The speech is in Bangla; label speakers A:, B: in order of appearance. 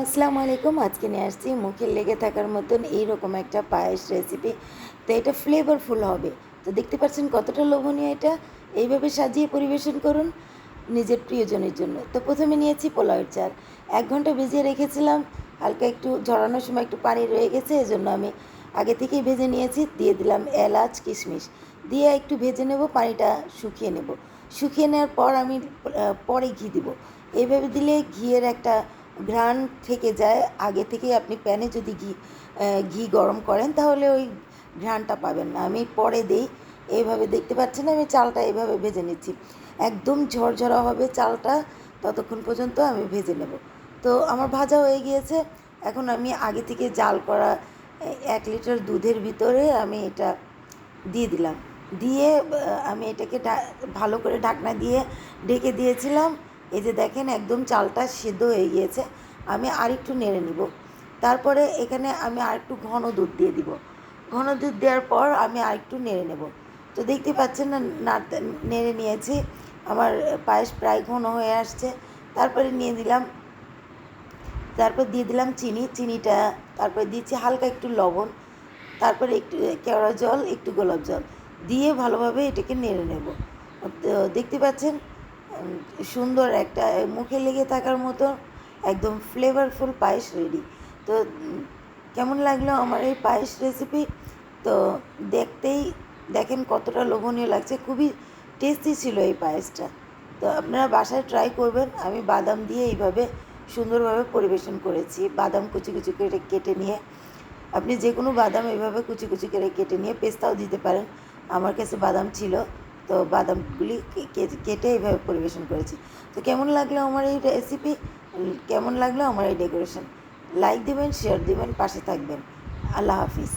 A: আসসালামু আলাইকুম। আজকে নিয়ে আসছি মুখে লেগে থাকার মতন এইরকম একটা পায়েস রেসিপি তো এটা ফ্লেভারফুল হবে। তো দেখতে পাচ্ছেন কতটা লোভনীয় এটা। এইভাবে সাজিয়ে পরিবেশন করুন নিজের প্রিয়জনের জন্য। তো প্রথমে নিয়েছি পোলাওয়ের চাল এক ঘণ্টা ভিজিয়ে রেখেছিলাম। হালকা একটু ঝরানোর সময় একটু পানি রয়ে গেছে, এজন্য আমি আগে থেকেই ভেজে নিয়েছি। দিয়ে দিলাম এলাচ, কিশমিশ। দিয়ে একটু ভেজে নেব, পানিটা শুকিয়ে নেব। শুকিয়ে নেওয়ার পর আমি পরে ঘি দিব। এইভাবে দিলে ঘিয়ের একটা ঘ্রাণ থেকে যায়, আগে থেকেই আপনি প্যানে যদি ঘি ঘি গরম করেন তাহলে ওই ঘ্রাণটা পাবেন না। আমি পরে দিই এইভাবে দেখতে পাচ্ছেন আমি চালটা এইভাবে ভেজে নিচ্ছি। একদম ঝরঝরা হবে চালটা, ততক্ষণ পর্যন্ত আমি ভেজে নেব। তো আমার ভাজা হয়ে গিয়েছে, এখন আমি আগে থেকে জাল করা এক লিটার দুধের ভিতরে আমি এটা দিয়ে দিলাম। দিয়ে আমি এটাকে ভালো করে ঢাকনা দিয়ে ঢেকে দিয়েছিলাম। এই যে দেখেন একদম চালটা সিদ্ধ হয়ে গিয়েছে, আমি আরেকটু নেড়ে নিব। তারপরে এখানে আমি আরেকটু ঘন দুধ দিয়ে দিব। ঘন দুধ দেওয়ার পর আমি আরেকটু নেড়ে নেব। তো দেখতে পাচ্ছেন না নাড়তে নেড়ে নিয়েছি। আমার পায়েস প্রায় ঘন হয়ে আসছে। তারপরে নিয়ে দিলাম, তারপর দিয়ে দিলাম চিনি। চিনিটা তারপরে দিচ্ছি হালকা একটু লবণ। তারপরে একটু কেওড়া জল, একটু গোলাপ জল। দিয়ে ভালোভাবে এটাকে নেড়ে নেব। দেখতে পাচ্ছেন সুন্দর একটা মুখে লেগে থাকার মতো একদম ফ্লেভারফুল পায়েস রেডি তো কেমন লাগল আমার এই পায়েস রেসিপি তো দেখতেই দেখেন কতটা লোভনীয় লাগছে। খুবই টেস্টি ছিল এই পায়েসটা। তো আপনারা বাসায় ট্রাই করবেন। আমি বাদাম দিয়ে এইভাবে সুন্দরভাবে পরিবেশন করেছি। বাদাম কুচি কুচি করে কেটে নিয়ে, আপনি যে কোনো বাদাম এইভাবে কুচি কুচি করে কেটে নিয়ে পেস্তাও দিতে পারেন। আমার কাছে বাদাম ছিল। তো বাদামগুলি কেটে এইভাবে পরিবেশন করেছি। তো কেমন লাগল আমার এই রেসিপি কেমন লাগল আমার এই ডেকোরেশন লাইক দিবেন শেয়ার দিবেন, পাশে থাকবেন। আল্লাহ হাফিজ।